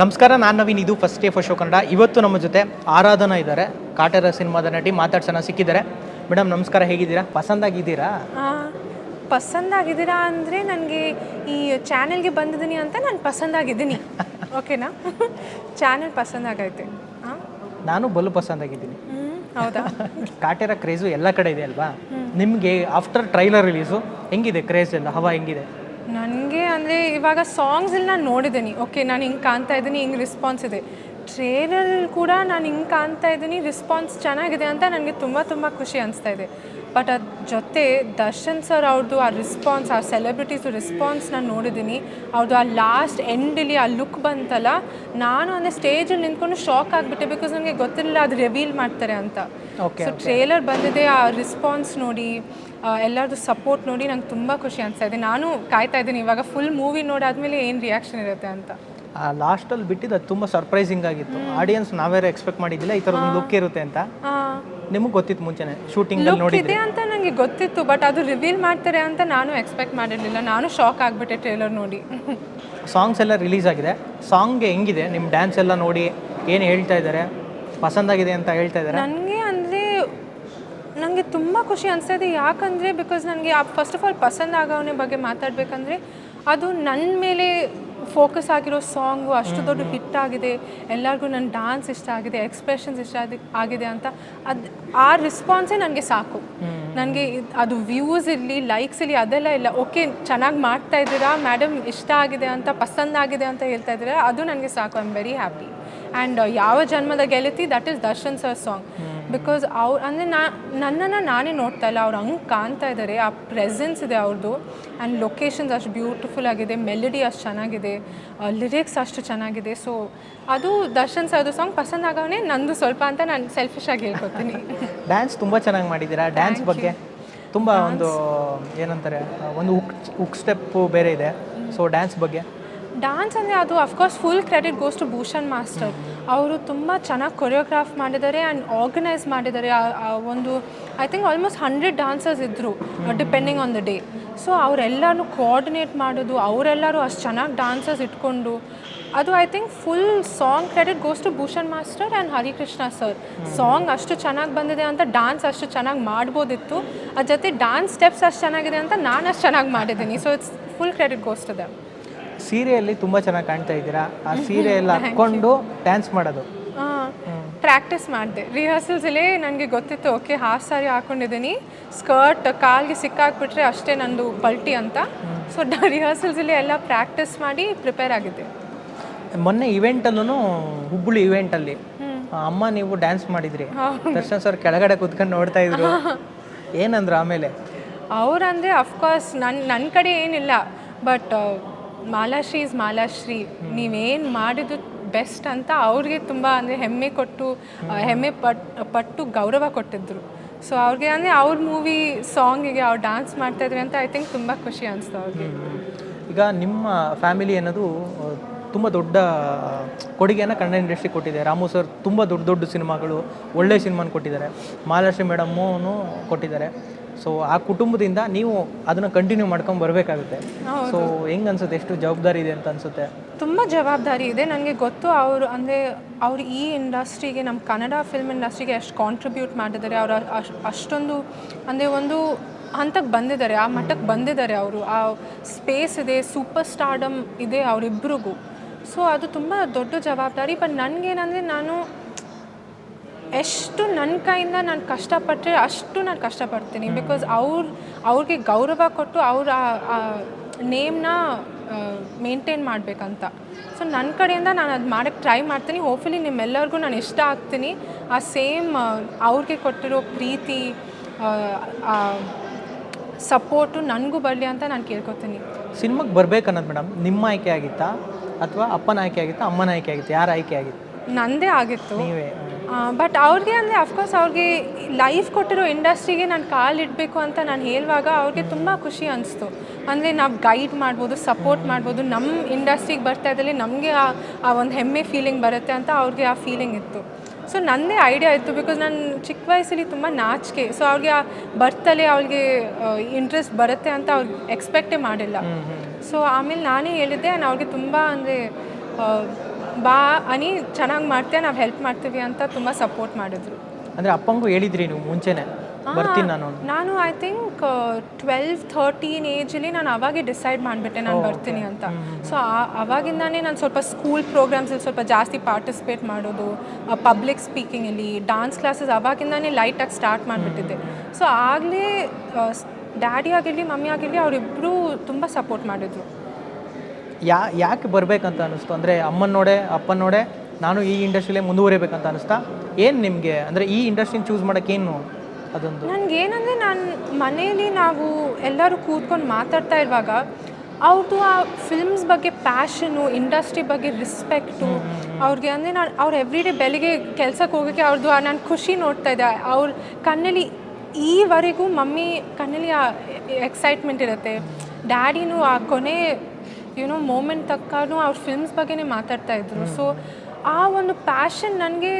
ನಮಸ್ಕಾರ ನಾನು ನವೀನ್. ಇದು first day first show Kannada. ಇವತ್ತು ನಮ್ಮ ಜೊತೆ ಆರಾಧನಾ ಇದ್ದಾರೆ. ಕಾಟೇರ ಸಿನಿಮಾದ ನಟಿ ಮಾತಾಡ್ಸೋಣ ಸಿಕ್ಕಿದ್ದಾರೆ. ಮೇಡಮ್ ನಮಸ್ಕಾರ ಹೇಗಿದ್ದೀರಾ? ಪಸಂದಾಗಿದ್ದೀರಾ ಪಸಂದಾಗಿದ್ದೀರಾ ಅಂದರೆ ನನಗೆ ಈ ಚಾನೆಲ್ಗೆ ಬಂದಿದ್ದೀನಿ ಅಂತ ನಾನು ಪಸಂದಾಗಿದ್ದೀನಿ ಓಕೆನಾ ಚಾನೆಲ್ ಪಸಂದಾಗೈತೆ ನಾನು ಬಲು ಪಸಂದಾಗಿದ್ದೀನಿ ಹೌದಾ? ಕಾಟೇರ ಕ್ರೇಜು ಎಲ್ಲ ಕಡೆ ಇದೆ ಅಲ್ವಾ? ನಿಮಗೆ ಆಫ್ಟರ್ ಟ್ರೈಲರ್ ರಿಲೀಸು ಹೆಂಗಿದೆ? ಕ್ರೇಜ್ ಎಲ್ಲ ಹವಾ ಹೆಂಗಿದೆ? ನನಗೆ ಅಂದರೆ ಇವಾಗ ಸಾಂಗ್ಸ್ ಎಲ್ಲ ನಾನು ನೋಡಿದ್ದೀನಿ ಓಕೆ ನಾನು ಹಿಂಗೆ ಕಾಣ್ತಾ ಇದ್ದೀನಿ ಹಿಂಗೆ ರಿಸ್ಪಾನ್ಸ್ ಇದೆ. ಟ್ರೇಲರ್ ಕೂಡ ನಾನು ಹಿಂಗೆ ಕಾಣ್ತಾ ಇದ್ದೀನಿ ರಿಸ್ಪಾನ್ಸ್ ಚೆನ್ನಾಗಿದೆ ಅಂತ ನನಗೆ ತುಂಬ ತುಂಬ ಖುಷಿ ಅನಿಸ್ತಾ ಇದೆ. ಬಟ್ ಅದ್ರ ಜೊತೆ ದರ್ಶನ್ ಸರ್ ಅವ್ರದ್ದು ಆ ರೆಸ್ಪಾನ್ಸ್ ಆ ಸೆಲೆಬ್ರಿಟೀಸು ರೆಸ್ಪಾನ್ಸ್ ನಾನು ನೋಡಿದ್ದೀನಿ ಅವ್ರದ್ದು ಆ ಲಾಸ್ಟ್ ಎಂಡಲ್ಲಿ ಆ ಲುಕ್ ಬಂತಲ್ಲ ನಾನು ಅಂದರೆ ಸ್ಟೇಜಲ್ಲಿ ನಿಂತ್ಕೊಂಡು ಶಾಕ್ ಆಗಿಬಿಟ್ಟೆ ಬಿಕಾಸ್ ನನಗೆ ಗೊತ್ತಿರಲಿಲ್ಲ ಅದು ರಿವೀಲ್ ಮಾಡ್ತಾರೆ ಅಂತ. ಓಕೆ ಸೊ ಟ್ರೇಲರ್ ಬಂದಿದೆ ಆ ರೆಸ್ಪಾನ್ಸ್ ನೋಡಿ. ಎಲ್ಲರದು ಸಪೋರ್ಟ್ ನೋಡಿ ನಂಗೆ ತುಂಬ ಖುಷಿ ಅನಿಸ್ತಾ ಇದೆ. ನಾನು ಕಾಯ್ತಾ ಇದ್ದೀನಿ ಇವಾಗ ಫುಲ್ ಮೂವಿ ನೋಡಾದ್ಮೇಲೆ ಏನು ರಿಯಾಕ್ಷನ್ ಇರುತ್ತೆ ಅಂತ. ಲಾಸ್ಟಲ್ಲಿ ಬಿಟ್ಟಿದ್ದು ಅದು ತುಂಬ ಸರ್ಪ್ರೈಸಿಂಗ್ ಆಗಿತ್ತು. ಆಡಿಯನ್ಸ್ ನಾವೇ ಎಕ್ಸ್ಪೆಕ್ಟ್ ಮಾಡಿದ್ದಿಲ್ಲ ಈ ಥರ ಒಂದು ಲುಕ್ ಇರುತ್ತೆ ಅಂತ. ನಿಮಗೆ ಗೊತ್ತಿತ್ತು ಮುಂಚೆನೆ ಶೂಟಿಂಗ್ ನೋಡಿದೆ ಅಂತ ನನಗೆ ಗೊತ್ತಿತ್ತು ಬಟ್ ಅದು ರಿವೀಲ್ ಮಾಡ್ತಾರೆ ಅಂತ ನಾನು ಎಕ್ಸ್ಪೆಕ್ಟ್ ಮಾಡಿರಲಿಲ್ಲ. ನಾನು ಶಾಕ್ ಆಗಿಬಿಟ್ಟೆ ಟ್ರೇಲರ್ ನೋಡಿ. ಸಾಂಗ್ಸ್ ಎಲ್ಲ ರಿಲೀಸ್ ಆಗಿದೆ. ಸಾಂಗ್ಗೆ ಹೆಂಗಿದೆ? ನಿಮ್ಮ ಡ್ಯಾನ್ಸ್ ಎಲ್ಲ ನೋಡಿ ಏನು ಹೇಳ್ತಾ ಇದ್ದಾರೆ ಪಸಂದಾಗಿದೆ ಅಂತ ಹೇಳ್ತಾ ಇದ್ದಾರೆ ನನಗೆ ತುಂಬ ಖುಷಿ ಅನಿಸ್ತಾ ಇದೆ ಯಾಕಂದರೆ ಬಿಕಾಸ್ ನನಗೆ ಆ ಫಸ್ಟ್ ಆಫ್ ಆಲ್ ಪಸಂದ್ ಆಗೋವನ ಬಗ್ಗೆ ಮಾತಾಡಬೇಕಂದ್ರೆ ಅದು ನನ್ನ ಮೇಲೆ ಫೋಕಸ್ ಆಗಿರೋ ಸಾಂಗು ಅಷ್ಟು ದೊಡ್ಡ ಹಿಟ್ ಆಗಿದೆ ಎಲ್ಲರಿಗೂ ನನ್ನ ಡಾನ್ಸ್ ಇಷ್ಟ ಆಗಿದೆ ಎಕ್ಸ್ಪ್ರೆಷನ್ಸ್ ಇಷ್ಟ ಆಗಿ- ಆಗಿದೆ ಅಂತ ಅದು ಆ ರೆಸ್ಪಾನ್ಸೇ ನನಗೆ ಸಾಕು. ನನಗೆ ಅದು ವ್ಯೂಸ್ ಇರಲಿ ಲೈಕ್ಸ್ ಇರಲಿ ಅದೆಲ್ಲ ಇಲ್ಲ. ಓಕೆ ಚೆನ್ನಾಗಿ ಮಾಡ್ತಾ ಇದ್ದೀರಾ ಮೇಡಮ್ ಇಷ್ಟ ಆಗಿದೆ ಅಂತ ಪಸಂದ್ ಆಗಿದೆ ಅಂತ ಹೇಳ್ತಾ ಇದ್ದೀರಾ ಅದು ನನಗೆ ಸಾಕು. I am very happy and ಯಾವ ಜನ್ಮದ ಗೆಳತಿ that is Darshan sir song because ಅವ್ರು ಅಂದರೆ ನಾ ನನ್ನನ್ನು ನಾನೇ ನೋಡ್ತಾ ಇಲ್ಲ. ಅವ್ರು ಹಂಗೆ ಕಾಣ್ತಾ ಇದ್ದಾರೆ ಆ ಪ್ರೆಸೆನ್ಸ್ ಇದೆ ಅವ್ರದ್ದು ಆ್ಯಂಡ್ ಲೊಕೇಶನ್ಸ್ ಅಷ್ಟು ಬ್ಯೂಟಿಫುಲ್ ಆಗಿದೆ. ಮೆಲಡಿ ಅಷ್ಟು ಚೆನ್ನಾಗಿದೆ. ಲಿರಿಕ್ಸ್ ಅಷ್ಟು ಚೆನ್ನಾಗಿದೆ. ಸೊ ಅದು ದರ್ಶನ್ ಸರ್ದು ಸಾಂಗ್ ಪಸಂದ್ ಆಗವನೇ ನಂದು ಸ್ವಲ್ಪ ಅಂತ ನಾನು ಸೆಲ್ಫಿಶ್ ಆಗಿ ಹೇಳ್ಕೊತೀನಿ. ಡ್ಯಾನ್ಸ್ ತುಂಬ ಚೆನ್ನಾಗಿ ಮಾಡಿದ್ದೀರಾ? ಡ್ಯಾನ್ಸ್ ಬಗ್ಗೆ ತುಂಬ ಒಂದು ಏನಂತಾರೆ ಒಂದು ಉಕ್ ಉಕ್ ಸ್ಟೆಪ್ಪು ಬೇರೆ ಇದೆ. ಸೊ ಡ್ಯಾನ್ಸ್ ಬಗ್ಗೆ? ಡ್ಯಾನ್ಸ್ ಅಂದರೆ ಅದು of course full credit goes to Bhushan master ಅವರು ತುಂಬ ಚೆನ್ನಾಗಿ ಕೊರಿಯೋಗ್ರಾಫ್ ಮಾಡಿದ್ದಾರೆ ಆ್ಯಂಡ್ ಆರ್ಗನೈಸ್ ಮಾಡಿದ್ದಾರೆ. ಒಂದು I think almost hundred dancers ಇದ್ದರು depending on the day so ಅವರೆಲ್ಲರೂ ಕೋಆರ್ಡಿನೇಟ್ ಮಾಡೋದು, ಅವರೆಲ್ಲರೂ ಅಷ್ಟು ಚೆನ್ನಾಗಿ ಡಾನ್ಸರ್ಸ್ ಇಟ್ಕೊಂಡು. ಅದು I think full song credit goes to Bhushan master and Harikrishna sir song ಅಷ್ಟು ಚೆನ್ನಾಗಿ ಬಂದಿದೆ ಅಂತ ಡಾನ್ಸ್ ಅಷ್ಟು ಚೆನ್ನಾಗಿ ಮಾಡ್ಬೋದಿತ್ತು. ಅದ್ರ ಜೊತೆ ಡಾನ್ಸ್ ಸ್ಟೆಪ್ಸ್ ಅಷ್ಟು ಚೆನ್ನಾಗಿದೆ ಅಂತ ನಾನು ಅಷ್ಟು ಚೆನ್ನಾಗಿ ಮಾಡಿದ್ದೀನಿ. So it's full credit goes to them ಸೀರೆಯಲ್ಲಿ ತುಂಬಾ ಚೆನ್ನಾಗಿ ಕಾಣ್ತಾ ಇದ್ದೀರಾ? ಆ ಸೀರೆ ಎಲ್ಲ ಹಾಕೊಂಡು ಡ್ಯಾನ್ಸ್ ಮಾಡೋದು. ಪ್ರಾಕ್ಟೀಸ್ ಮಾಡಿದೆ. ಅಲ್ಲಿ ನನಗೆ ಗೊತ್ತಿತ್ತು ಓಕೆ ಹಾಫ್ ಸಾರಿ ಹಾಕೊಂಡಿದ್ದೀನಿ. ಸ್ಕರ್ಟ್ ಕಾಲ್ಗೆ ಸಿಕ್ಕಾಕ್ಬಿಟ್ರೆ ಅಷ್ಟೇ ನಂದು ಪಲ್ಟಿ ಅಂತ. ಸೊ ರಿಹರ್ಸಲ್ಸಲ್ಲಿ ಎಲ್ಲ ಪ್ರಾಕ್ಟೀಸ್ ಮಾಡಿ ಪ್ರಿಪೇರ್ ಆಗಿದ್ದೆ. ಮೊನ್ನೆ ಇವೆಂಟಲ್ಲೂ ಹುಬ್ಬಳ್ಳಿ ಇವೆಂಟಲ್ಲಿ ಅಮ್ಮ ನೀವು ಡ್ಯಾನ್ಸ್ ಮಾಡಿದ್ರಿ. ದರ್ಶನ್ ಸರ್ ಕೆಳಗಡೆ ಕುತ್ಕೊಂಡು ನೋಡ್ತಾ ಇದ್ರು. ಏನಂದ್ರು ಆಮೇಲೆ? ಅವರಂದರೆ ಅಫ್ಕೋರ್ಸ್ ನನ್ನ ನನ್ನ ಕಡೆ ಏನಿಲ್ಲ. But Malashree is Malashree. ನೀವೇನು ಮಾಡಿದ್ದು ಬೆಸ್ಟ್ ಅಂತ ಅವ್ರಿಗೆ ತುಂಬ ಅಂದರೆ ಹೆಮ್ಮೆ ಕೊಟ್ಟು ಹೆಮ್ಮೆ ಪಟ್, ಪಟ್ಟು ಗೌರವ ಕೊಟ್ಟಿದ್ರು. ಸೊ ಅವ್ರಿಗೆ ಅಂದರೆ ಅವ್ರ ಮೂವಿ ಸಾಂಗಿಗೆ ಅವ್ರು ಡ್ಯಾನ್ಸ್ ಮಾಡ್ತಾಯಿದ್ರು ಅಂತ ಐ ಥಿಂಕ್ ತುಂಬ ಖುಷಿ ಅನಿಸ್ತು ಅವ್ರಿಗೆ. ಈಗ ನಿಮ್ಮ ಫ್ಯಾಮಿಲಿ ಅನ್ನೋದು ತುಂಬ ದೊಡ್ಡ ಕೊಡುಗೆಯನ್ನು ಕನ್ನಡ ಇಂಡಸ್ಟ್ರಿ ಕೊಟ್ಟಿದೆ. ರಾಮು ಸರ್ ತುಂಬ ದೊಡ್ಡ ದೊಡ್ಡ ಸಿನಿಮಾಗಳು ಒಳ್ಳೆಯ ಸಿನಿಮಾನ ಕೊಟ್ಟಿದ್ದಾರೆ. ಮಹಾಲಕ್ಷ್ಮಿ ಮೇಡಮ್ಮೂ ಕೊಟ್ಟಿದ್ದಾರೆ. ಸೊ ಆ ಕುಟುಂಬದಿಂದ ನೀವು ಅದನ್ನು ಕಂಟಿನ್ಯೂ ಮಾಡ್ಕೊಂಡು ಬರಬೇಕಾಗುತ್ತೆ. ಸೊ ಹೆಂಗ್ ಅನ್ಸುತ್ತೆ? ಎಷ್ಟು ಜವಾಬ್ದಾರಿ ಇದೆ ಅಂತ ಅನ್ಸುತ್ತೆ? ತುಂಬ ಜವಾಬ್ದಾರಿ ಇದೆ. ನನಗೆ ಗೊತ್ತು ಅವರು ಅಂದರೆ ಅವರು ಈ ಇಂಡಸ್ಟ್ರಿಗೆ ನಮ್ಮ ಕನ್ನಡ ಫಿಲ್ಮ್ ಇಂಡಸ್ಟ್ರಿಗೆ ಅಷ್ಟು ಕಾಂಟ್ರಿಬ್ಯೂಟ್ ಮಾಡಿದ್ದಾರೆ. ಅವರು ಅಷ್ಟೊಂದು ಅಂದರೆ ಒಂದು ಹಂತಕ್ಕೆ ಬಂದಿದ್ದಾರೆ. ಆ ಮಟ್ಟಕ್ಕೆ ಬಂದಿದ್ದಾರೆ ಅವರು. ಆ ಸ್ಪೇಸ್ ಇದೆ ಸೂಪರ್ ಸ್ಟಾರ್ಡಮ್ ಇದೆ ಅವರಿಬ್ಬರಿಗೂ ಸೊ ಅದು ತುಂಬ ದೊಡ್ಡ ಜವಾಬ್ದಾರಿ. ಬಟ್ ನನಗೇನಂದರೆ ನಾನು ಎಷ್ಟು ನನ್ನ ಕೈಯಿಂದ ನಾನು ಕಷ್ಟಪಟ್ಟರೆ ಅಷ್ಟು ನಾನು ಕಷ್ಟಪಡ್ತೀನಿ. ಬಿಕಾಸ್ ಅವ್ರು ಅವ್ರಿಗೆ ಗೌರವ ಕೊಟ್ಟು ಅವ್ರ ಆ ನೇಮ್ನ ಮೇಂಟೈನ್ ಮಾಡಬೇಕಂತ. ಸೊ ನನ್ನ ಕಡೆಯಿಂದ ನಾನು ಅದು ಮಾಡೋಕ್ಕೆ ಟ್ರೈ ಮಾಡ್ತೀನಿ. ಹೋಪ್ಫುಲಿ ನಿಮ್ಮೆಲ್ಲರಿಗೂ ನಾನು ಇಷ್ಟ ಆಗ್ತೀನಿ. ಆ ಸೇಮ್ ಅವ್ರಿಗೆ ಕೊಟ್ಟಿರೋ ಪ್ರೀತಿ ಸಪೋರ್ಟು ನನಗೂ ಬರಲಿ ಅಂತ ನಾನು ಕೇಳ್ಕೊತೀನಿ. ಸಿನಿಮಾಗೆ ಬರ್ಬೇಕನ್ನೋದು ಮೇಡಮ್. ನಿಮ್ಮ ಆಯ್ಕೆ ಆಗಿತ್ತಾ? ಅಥವಾ ಅಪ್ಪನ ಆಯ್ಕೆ ಆಗಿತ್ತಾ ಅಮ್ಮನ ಆಯ್ಕೆ ಆಗಿತ್ತು? ಯಾರ ಆಯ್ಕೆ ಆಗಿತ್ತು? ನಂದೇ ಆಗಿತ್ತು. ನೀವೇ ಬಟ್ ಅವ್ರಿಗೆ ಅಂದರೆ ಅಫ್ಕೋರ್ಸ್ ಅವ್ರಿಗೆ ಲೈಫ್ ಕೊಟ್ಟಿರೋ ಇಂಡಸ್ಟ್ರಿಗೆ ನಾನು ಕಾಲಿಡಬೇಕು ಅಂತ ನಾನು ಹೇಳುವಾಗ ಅವ್ರಿಗೆ ತುಂಬ ಖುಷಿ ಅನಿಸ್ತು. ಅಂದರೆ ನಾವು ಗೈಡ್ ಮಾಡ್ಬೋದು ಸಪೋರ್ಟ್ ಮಾಡ್ಬೋದು ನಮ್ಮ ಇಂಡಸ್ಟ್ರಿಗೆ ಬರ್ತಾ ಇದ್ದಲ್ಲಿ ನಮಗೆ ಆ ಆ ಒಂದು ಹೆಮ್ಮೆ ಫೀಲಿಂಗ್ ಬರುತ್ತೆ ಅಂತ ಅವ್ರಿಗೆ ಆ ಫೀಲಿಂಗ್ ಇತ್ತು. ಸೊ ನನ್ನದೇ ಐಡಿಯಾ ಇತ್ತು ಬಿಕಾಸ್ ನಾನು ಚಿಕ್ಕ ವಯಸ್ಸಲ್ಲಿ ತುಂಬ ನಾಚಿಕೆ. ಸೊ ಅವ್ರಿಗೆ ಆ ಬರ್ತಲೇ ಅವ್ರಿಗೆ ಇಂಟ್ರೆಸ್ಟ್ ಬರುತ್ತೆ ಅಂತ ಅವ್ರಿಗೆ ಎಕ್ಸ್ಪೆಕ್ಟೇ ಮಾಡಿಲ್ಲ. ಸೊ ಆಮೇಲೆ ನಾನೇ ಹೇಳಿದ್ದೆ ನಾನು ಅವ್ರಿಗೆ ತುಂಬ ಅಂದರೆ ಬಾ ಅನಿ ಚೆನ್ನಾಗಿ ಮಾಡ್ತೀಯ ನಾವು ಹೆಲ್ಪ್ ಮಾಡ್ತೀವಿ ಅಂತ ತುಂಬ ಸಪೋರ್ಟ್ ಮಾಡಿದ್ರು. ಅಂದರೆ ಅಪ್ಪಂಗು ಹೇಳಿದ್ರಿ ನೀವು ಮುಂಚೆನೆ? ಬರ್ತೀನಿ ನಾನು. ನಾನು ಐ ಥಿಂಕ್ ಟ್ವೆಲ್ವ್ ಥರ್ಟೀನ್ ಏಜಲ್ಲಿ ನಾನು ಅವಾಗೆ ಡಿಸೈಡ್ ಮಾಡಿಬಿಟ್ಟೆ ನಾನು ಬರ್ತೀನಿ ಅಂತ. ಸೊ ಅವಾಗಿಂದಾನೇ ನಾನು ಸ್ವಲ್ಪ ಸ್ಕೂಲ್ ಪ್ರೋಗ್ರಾಮ್ಸಲ್ಲಿ ಸ್ವಲ್ಪ ಜಾಸ್ತಿ ಪಾರ್ಟಿಸಿಪೇಟ್ ಮಾಡೋದು ಪಬ್ಲಿಕ್ ಸ್ಪೀಕಿಂಗಲ್ಲಿ ಡಾನ್ಸ್ ಕ್ಲಾಸಸ್ ಅವಾಗಿಂದಾನೇ ಲೈಟಾಗಿ ಸ್ಟಾರ್ಟ್ ಮಾಡಿಬಿಟ್ಟಿದ್ದೆ. ಸೊ ಆಗಲೇ ಡ್ಯಾಡಿ ಆಗಿರಲಿ ಮಮ್ಮಿ ಆಗಿರಲಿ ಅವರಿಬ್ಬರು ತುಂಬ ಸಪೋರ್ಟ್ ಮಾಡಿದ್ರು. ಯಾ ಯಾಕೆ ಬರಬೇಕಂತ ಅನಿಸ್ತು ಅಂದರೆ ಅಮ್ಮನ ನೋಡೆ ಅಪ್ಪನ ನೋಡೆ ನಾನು ಈ ಇಂಡಸ್ಟ್ರಿಲೇ ಮುಂದುವರಿಬೇಕಂತ ಅನಿಸ್ತಾ ಏನು ನಿಮಗೆ? ಅಂದರೆ ಈ ಇಂಡಸ್ಟ್ರಿನ ಚೂಸ್ ಮಾಡೋಕ್ಕೇನು ಅದೊಂದು? ನನಗೇನಂದರೆ ನಾನು ಮನೇಲಿ ನಾವು ಎಲ್ಲರೂ ಕೂತ್ಕೊಂಡು ಮಾತಾಡ್ತಾ ಇರುವಾಗ ಅವ್ರದ್ದು ಆ ಫಿಲ್ಮ್ಸ್ ಬಗ್ಗೆ ಪ್ಯಾಷನು ಇಂಡಸ್ಟ್ರಿ ಬಗ್ಗೆ ರಿಸ್ಪೆಕ್ಟು ಅವ್ರಿಗೆ ಅಂದರೆ ನಾನು ಅವ್ರು ಎವ್ರಿಡೇ ಬೆಳಿಗ್ಗೆ ಕೆಲ್ಸಕ್ಕೆ ಹೋಗೋಕ್ಕೆ ಅವ್ರದ್ದು ನಾನು ಖುಷಿ ನೋಡ್ತಾ ಇದ್ದೆ. ಅವ್ರ ಕಣ್ಣಲ್ಲಿ ಈವರೆಗೂ ಮಮ್ಮಿ ಕಣ್ಣಲ್ಲಿ ಆ ಎಕ್ಸೈಟ್ಮೆಂಟ್ ಇರುತ್ತೆ. ಡ್ಯಾಡಿನೂ ಆ ಕೊನೆ ಯುನೋ ಮೂಮೆಂಟ್ ತಕ್ಕಾನು ಅವ್ರ ಫಿಲ್ಮ್ಸ್ ಬಗ್ಗೆನೇ ಮಾತಾಡ್ತಾ ಇದ್ರು. ಸೊ ಆ ಒಂದು ಪ್ಯಾಷನ್ ನನಗೆ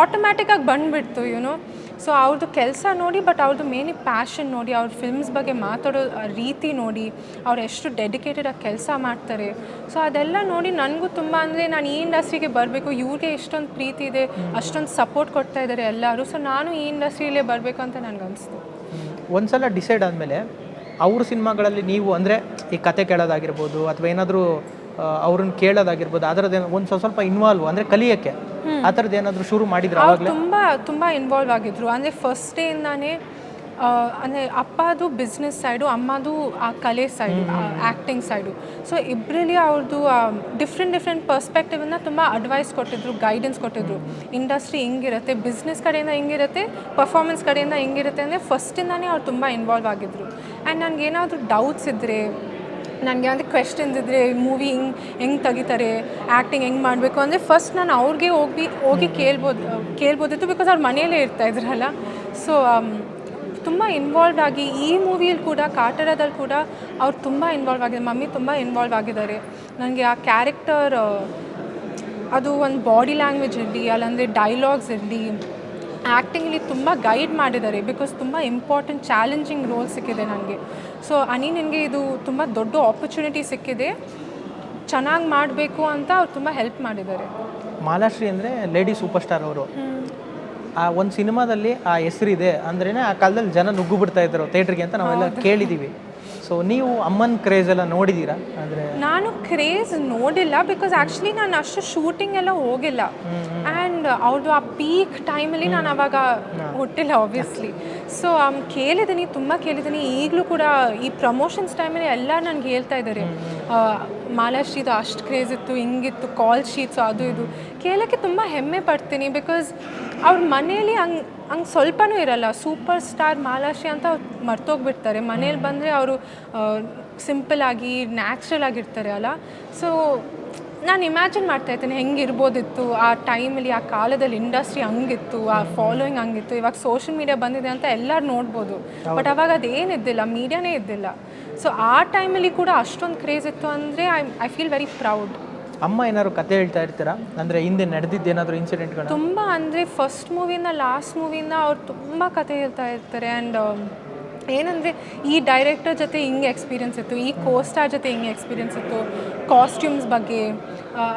ಆಟೋಮ್ಯಾಟಿಕ್ಕಾಗಿ ಬಂದುಬಿಡ್ತು ಯುನೋ ಸೊ ಅವ್ರದ್ದು ಕೆಲಸ ನೋಡಿ ಬಟ್ ಅವ್ರದ್ದು ಮೇನ್ ಪ್ಯಾಷನ್ ನೋಡಿ, ಅವ್ರ ಫಿಲ್ಮ್ಸ್ ಬಗ್ಗೆ ಮಾತಾಡೋ ರೀತಿ ನೋಡಿ, ಅವ್ರು ಎಷ್ಟು ಡೆಡಿಕೇಟೆಡ್ ಆಗಿ ಕೆಲಸ ಮಾಡ್ತಾರೆ. ಸೊ ಅದೆಲ್ಲ ನೋಡಿ ನನಗೂ ತುಂಬ ಅಂದರೆ ನಾನು ಈ ಇಂಡಸ್ಟ್ರಿಗೆ ಬರಬೇಕು, ಇವ್ರಿಗೆ ಎಷ್ಟೊಂದು ಪ್ರೀತಿ ಇದೆ, ಅಷ್ಟೊಂದು ಸಪೋರ್ಟ್ ಕೊಡ್ತಾ ಇದ್ದಾರೆ ಎಲ್ಲರೂ. ಸೊ ನಾನು ಈ ಇಂಡಸ್ಟ್ರಿಯಲ್ಲೇ ಬರಬೇಕು ಅಂತ ನನಗೆ ಅನಿಸ್ತು ಒಂದ್ಸಲ ಡಿಸೈಡ್ ಆದಮೇಲೆ ಅವ್ರ ಸಿನಿಮಾಗಳಲ್ಲಿ ನೀವು ಅಂದರೆ ಈ ಕತೆ ಕೇಳೋದಾಗಿರ್ಬೋದು ಅಥವಾ ಏನಾದರೂ ಅವ್ರನ್ನ ಕೇಳೋದಾಗಿರ್ಬೋದು ಅದರದ್ದು ಒಂದು ಸ್ವಲ್ಪ ಸ್ವಲ್ಪ ಇನ್ವಾಲ್ವ್ ಅಂದರೆ ಕಲಿಯೋಕ್ಕೆ. ಆ ಥರದ್ದು ಏನಾದರೂ ಶುರು ಮಾಡಿದ್ರು ಆವಾಗಲೇ ತುಂಬ ತುಂಬ ಇನ್ವಾಲ್ವ್ ಆಗಿದ್ರು. ಅಂದರೆ ಫಸ್ಟ್ ಡೇಯಿಂದಾನೇ ಅಂದರೆ ಅಪ್ಪದು ಬಿಸ್ನೆಸ್ ಸೈಡು ಅಮ್ಮದು ಆ ಕಲೆ ಸೈಡು ಆ್ಯಕ್ಟಿಂಗ್ ಸೈಡು ಸೊ ಇಬ್ಬರಲ್ಲಿ ಅವ್ರದ್ದು ಡಿಫ್ರೆಂಟ್ ಡಿಫ್ರೆಂಟ್ ಪರ್ಸ್ಪೆಕ್ಟಿವನ್ನ ತುಂಬ ಅಡ್ವೈಸ್ ಕೊಟ್ಟಿದ್ರು ಗೈಡೆನ್ಸ್ ಕೊಟ್ಟಿದ್ರು. ಇಂಡಸ್ಟ್ರಿ ಹಿಂಗಿರುತ್ತೆ ಬಿಸ್ನೆಸ್ ಕಡೆಯಿಂದ ಹಿಂಗಿರುತ್ತೆ ಪರ್ಫಾರ್ಮೆನ್ಸ್ ಕಡೆಯಿಂದ ಹಿಂಗಿರುತ್ತೆ ಅಂದರೆ ಫಸ್ಟಿಂದಾನೇ ಅವ್ರು ತುಂಬ ಇನ್ವಾಲ್ವ್ ಆಗಿದ್ರು. ಆ್ಯಂಡ್ ನನಗೇನಾದರೂ ಡೌಟ್ಸ್ ಇದ್ದರೆ ನನಗೆ ಒಂದು ಕ್ವೆಶನ್ಸ್ ಇದ್ದರೆ ಮೂವಿ ಹಿಂಗೆ ಹೆಂಗೆ ತೆಗಿತಾರೆ ಆ್ಯಕ್ಟಿಂಗ್ ಹೆಂಗೆ ಮಾಡಬೇಕು ಅಂದರೆ ಫಸ್ಟ್ ನಾನು ಅವ್ರಿಗೆ ಹೋಗಿ ಹೋಗಿ ಕೇಳ್ಬೋದು ಕೇಳ್ಬೋದಿತ್ತು ಬಿಕಾಸ್ ಅವ್ರು ಮನೆಯಲ್ಲೇ ಇರ್ತಾ ಇದ್ರಲ್ಲ. ಸೊ ತುಂಬ ಇನ್ವಾಲ್ವ್ ಆಗಿ ಈ ಮೂವಿಯಲ್ಲಿ ಕೂಡ ಕಾಟರದಲ್ಲಿ ಕೂಡ ಅವ್ರು ತುಂಬ ಇನ್ವಾಲ್ವ್ ಆಗಿದೆ ಮಮ್ಮಿ ತುಂಬ ಇನ್ವಾಲ್ವ್ ಆಗಿದ್ದಾರೆ. ನನಗೆ ಆ ಕ್ಯಾರೆಕ್ಟರ್ ಅದು ಒಂದು ಬಾಡಿ ಲ್ಯಾಂಗ್ವೇಜ್ ಇರಲಿ ಅಲ್ಲಂದರೆ ಡೈಲಾಗ್ಸ್ ಇರಲಿ ಆ್ಯಕ್ಟಿಂಗಲ್ಲಿ ತುಂಬ ಗೈಡ್ ಮಾಡಿದ್ದಾರೆ ಬಿಕಾಸ್ ತುಂಬ ಇಂಪಾರ್ಟೆಂಟ್ ಚಾಲೆಂಜಿಂಗ್ ರೋಲ್ ಸಿಕ್ಕಿದೆ ನನಗೆ ಸೊ ಅನಿ ನಿನಗೆ ಇದು ತುಂಬ ದೊಡ್ಡ ಆಪರ್ಚುನಿಟಿ ಸಿಕ್ಕಿದೆ. ಚೆನ್ನಾಗಿ ಮಾಡಬೇಕು ಅಂತ ಅವ್ರು ತುಂಬ ಹೆಲ್ಪ್ ಮಾಡಿದ್ದಾರೆ. ಮಾಲಾಶ್ರೀ ಅಂದರೆ ಲೇಡಿ ಸೂಪರ್ ಸ್ಟಾರ್ ಅವರು. ಆ ಒಂದು ಸಿನಿಮಾದಲ್ಲಿ ಆ ಹೆಸರಿದೆ ಅಂದ್ರೇ ಆ ಕಾಲದಲ್ಲಿ ಜನ ನುಗ್ಗು ಬಿಡ್ತಾ ಇದ್ರು ಥಿಯೇಟ್ರಿಗೆ ಅಂತ ನಾವೆಲ್ಲ ಕೇಳಿದ್ದೀವಿ ಸೊ ನೀವು ಅಮ್ಮನ ಕ್ರೇಜ್ ಎಲ್ಲ ನೋಡಿದ್ದೀರಾ ಅಂದರೆ ನಾನು ಕ್ರೇಜ್ ನೋಡಿಲ್ಲ ಬಿಕಾಸ್ ಆ್ಯಕ್ಚುಲಿ ನಾನು ಅಷ್ಟು ಶೂಟಿಂಗ್ ಎಲ್ಲ ಹೋಗಿಲ್ಲ. ಆ್ಯಂಡ್ ಅವ್ರದ್ದು ಆ ಪೀಕ್ ಟೈಮಲ್ಲಿ ನಾನು ಅವಾಗ ಹುಟ್ಟಿಲ್ಲ ಆಬ್ವಿಯಸ್ಲಿ ಸೊ ಕೇಳಿದ್ದೀನಿ ತುಂಬ ಕೇಳಿದ್ದೀನಿ ಈಗಲೂ ಕೂಡ ಈ ಪ್ರಮೋಷನ್ಸ್ ಟೈಮಲ್ಲಿ ಎಲ್ಲ ನನಗೆ ಹೇಳ್ತಾ ಇದ್ದಾರೆ ಮಾಲಾಶ್ರೀದು ಅಷ್ಟು ಕ್ರೇಜ್ ಇತ್ತು ಹಿಂಗಿತ್ತು ಕಾಲ್ ಶೀಟ್ಸ್ ಅದು ಇದು. ಕೇಳೋಕ್ಕೆ ತುಂಬ ಹೆಮ್ಮೆ ಪಡ್ತೀನಿ ಬಿಕಾಸ್ ಅವ್ರ ಮನೇಲಿ ಹಂಗೆ ಹಂಗೆ ಸ್ವಲ್ಪನೂ ಇರಲ್ಲ. ಸೂಪರ್ ಸ್ಟಾರ್ ಮಾಲಾಶ್ರೀ ಅಂತ ಅವ್ರು ಮರ್ತೋಗ್ಬಿಡ್ತಾರೆ. ಮನೇಲಿ ಬಂದರೆ ಅವರು ಸಿಂಪಲ್ ಆಗಿ ನ್ಯಾಚುರಲ್ ಆಗಿರ್ತಾರೆ ಅಲ್ಲ. ಸೊ ನಾನು ಇಮ್ಯಾಜಿನ್ ಮಾಡ್ತಾ ಇರ್ತೀನಿ ಹೆಂಗೆ ಇರ್ಬೋದಿತ್ತು ಆ ಟೈಮಲ್ಲಿ ಆ ಕಾಲದಲ್ಲಿ ಇಂಡಸ್ಟ್ರಿ ಹಂಗಿತ್ತು ಆ ಫಾಲೋಯಿಂಗ್ ಹಂಗಿತ್ತು ಇವಾಗ ಸೋಷಿಯಲ್ ಮೀಡಿಯಾ ಬಂದಿದೆ ಅಂತ ಎಲ್ಲರೂ ನೋಡ್ಬೋದು. ಬಟ್ ಅವಾಗ ಅದೇನಿದ್ದಿಲ್ಲ ಮೀಡಿಯಾನೇ ಇದ್ದಿಲ್ಲ. ಸೊ ಆ ಟೈಮಲ್ಲಿ ಕೂಡ ಅಷ್ಟೊಂದು ಕ್ರೇಜ್ ಇತ್ತು ಅಂದರೆ I I feel very proud ಅಮ್ಮ ಏನಾದ್ರು ಕತೆ ಹೇಳ್ತಾ ಇರ್ತೀರಾ? ಅಂದರೆ ಹಿಂದೆ ನಡೆದಿದ್ದು ಏನಾದರೂ ಇನ್ಸಿಡೆಂಟ್ಗಳು ತುಂಬ ಅಂದರೆ ಫಸ್ಟ್ ಮೂವಿಯಿಂದ ಲಾಸ್ಟ್ ಮೂವಿಯಿಂದ ಅವ್ರು ತುಂಬ ಕತೆ ಹೇಳ್ತಾ ಇರ್ತಾರೆ. ಆ್ಯಂಡ್ ಏನಂದರೆ ಈ ಡೈರೆಕ್ಟರ್ ಜೊತೆ ಹಿಂಗೆ ಎಕ್ಸ್ಪೀರಿಯನ್ಸ್ ಇತ್ತು ಈ ಕೋಸ್ಟಾರ್ ಜೊತೆ ಹಿಂಗೆ ಎಕ್ಸ್ಪೀರಿಯನ್ಸ್ ಇತ್ತು. ಕಾಸ್ಟ್ಯೂಮ್ಸ್ ಬಗ್ಗೆ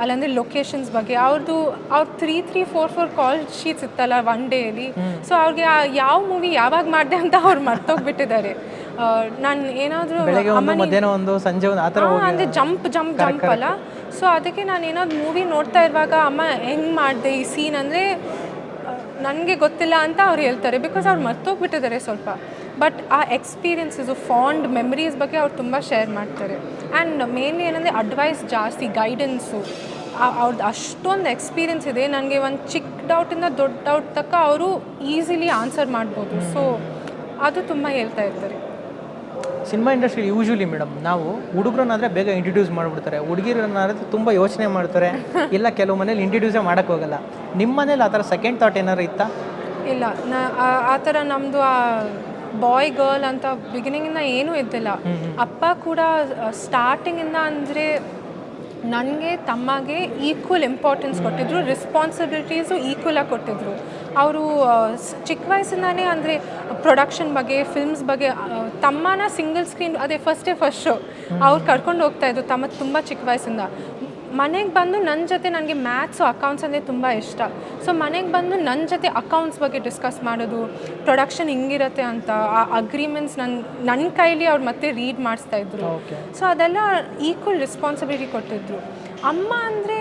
ಅಲ್ಲಂದರೆ ಲೊಕೇಶನ್ಸ್ ಬಗ್ಗೆ ಅವ್ರದ್ದು ಅವ್ರ three three four four call sheets ಇತ್ತಲ್ಲ ಒನ್ ಡೇಲಿ ಸೊ ಅವ್ರಿಗೆ ಯಾವ ಮೂವಿ ಯಾವಾಗ ಮಾಡಿದೆ ಅಂತ ಅವ್ರು ಮರ್ತೋಗ್ಬಿಟ್ಟಿದ್ದಾರೆ. ನಾನು ಏನಾದರೂ ಅಂದರೆ ಜಂಪ್ ಜಂಪ್ ಜಂಪ್ ಅಲ್ಲ. ಸೊ ಅದಕ್ಕೆ ನಾನು ಏನಾದ್ರು ಮೂವಿ ನೋಡ್ತಾ ಇರುವಾಗ ಅಮ್ಮ ಹೆಂಗ್ ಮಾಡಿದೆ ಈ ಸೀನ್ ಅಂದರೆ ನನಗೆ ಗೊತ್ತಿಲ್ಲ ಅಂತ ಅವ್ರು ಹೇಳ್ತಾರೆ. ಬಿಕಾಸ್ ಅವ್ರು ಮರ್ತೋಗ್ಬಿಟ್ಟಿದ್ದಾರೆ ಸ್ವಲ್ಪ. ಬಟ್ ಆ ಎಕ್ಸ್ಪೀರಿಯನ್ಸಸು ಫಾಂಡ್ ಮೆಮರೀಸ್ ಬಗ್ಗೆ ಅವ್ರು ತುಂಬ ಶೇರ್ ಮಾಡ್ತಾರೆ. ಆ್ಯಂಡ್ ಮೇನ್ಲಿ ಏನಂದರೆ ಅಡ್ವೈಸ್ ಜಾಸ್ತಿ ಗೈಡೆನ್ಸು ಅವ್ರದ್ದು ಅಷ್ಟೊಂದು ಎಕ್ಸ್ಪೀರಿಯನ್ಸ್ ಇದೆ. ನನಗೆ ಒಂದು ಚಿಕ್ಕ ಡೌಟಿಂದ ದೊಡ್ಡ ಡೌಟ್ ತಕ್ಕ ಅವರು ಈಸಿಲಿ ಆನ್ಸರ್ ಮಾಡ್ಬೋದು. ಸೊ ಅದು ತುಂಬ ಹೇಳ್ತಾ ಇರ್ತಾರೆ. ಸಿನಿಮಾ ಇಂಡಸ್ಟ್ರಿ ಯೂಶ್ವಲಿ ಮೇಡಮ್ ನಾವು ಹುಡುಗರನ್ನಾದ್ರೆ ಬೇಗ ಇಂಟ್ರಡ್ಯೂಸ್ ಮಾಡಿಬಿಡ್ತಾರೆ. ಹುಡುಗಿರನ್ನಾದ್ರೆ ತುಂಬ ಯೋಚನೆ ಮಾಡ್ತಾರೆ. ಇಲ್ಲ ಕೆಲವು ಮನೇಲಿ ಇಂಟ್ರಡ್ಯೂಸೇ ಮಾಡೋಕ್ಕೋಗಲ್ಲ ನಿಮ್ಮ ಮನೇಲಿ ಆ ಥರ ಸೆಕೆಂಡ್ ಥಾಟ್ ಏನಾರು ಇತ್ತಾ? ಇಲ್ಲ ನಾ ಆ- ಆ ಥರ ನಮ್ಮದು ಆ ಬಾಯ್ ಗರ್ಲ್ ಅಂತ ಬಿಗಿನಿಂಗಿಂದ ಏನೂ ಇದ್ದಿಲ್ಲ. ಅಪ್ಪ ಕೂಡ ಸ್ಟಾರ್ಟಿಂಗಿಂದ ಅಂದರೆ ನನಗೆ ತಮ್ಮಗೆ ಈಕ್ವಲ್ ಇಂಪಾರ್ಟೆನ್ಸ್ ಕೊಟ್ಟಿದ್ರು ರೆಸ್ಪಾನ್ಸಿಬಿಲಿಟೀಸು ಈಕ್ವಲಾಗಿ ಕೊಟ್ಟಿದ್ರು. ಅವರು ಚಿಕ್ಕ ವಯಸ್ಸಿಂದಾನೇ ಅಂದರೆ ಪ್ರೊಡಕ್ಷನ್ ಬಗ್ಗೆ ಫಿಲ್ಮ್ಸ್ ಬಗ್ಗೆ ತಮ್ಮನ ಸಿಂಗಲ್ ಸ್ಕ್ರೀನ್ ಅದೇ ಫಸ್ಟೇ ಫಸ್ಟ್ ಶೋ ಅವ್ರು ಕರ್ಕೊಂಡು ಹೋಗ್ತಾ ಇದ್ರು ತಮ್ಮ ತುಂಬ ಚಿಕ್ಕ ವಯಸ್ಸಿಂದ. ಮನೆಗೆ ಬಂದು ನನ್ನ ಜೊತೆ ನನಗೆ ಮ್ಯಾಥ್ಸು ಅಕೌಂಟ್ಸ್ ಅಂದರೆ ತುಂಬ ಇಷ್ಟ. ಸೊ ಮನೆಗೆ ಬಂದು ನನ್ನ ಜೊತೆ ಅಕೌಂಟ್ಸ್ ಬಗ್ಗೆ ಡಿಸ್ಕಸ್ ಮಾಡೋದು ಪ್ರೊಡಕ್ಷನ್ ಹಿಂಗಿರುತ್ತೆ ಅಂತ ಆ ಅಗ್ರಿಮೆಂಟ್ಸ್ ನನ್ನ ನನ್ನ ಕೈಲಿ ಅವ್ರು ಮತ್ತೆ ರೀಡ್ ಮಾಡಿಸ್ತಾ ಇದ್ರು. ಸೊ ಅದೆಲ್ಲ ಈಕ್ವಲ್ ರೆಸ್ಪಾನ್ಸಿಬಿಲಿಟಿ ಕೊಟ್ಟಿದ್ರು. ಅಮ್ಮ ಅಂದರೆ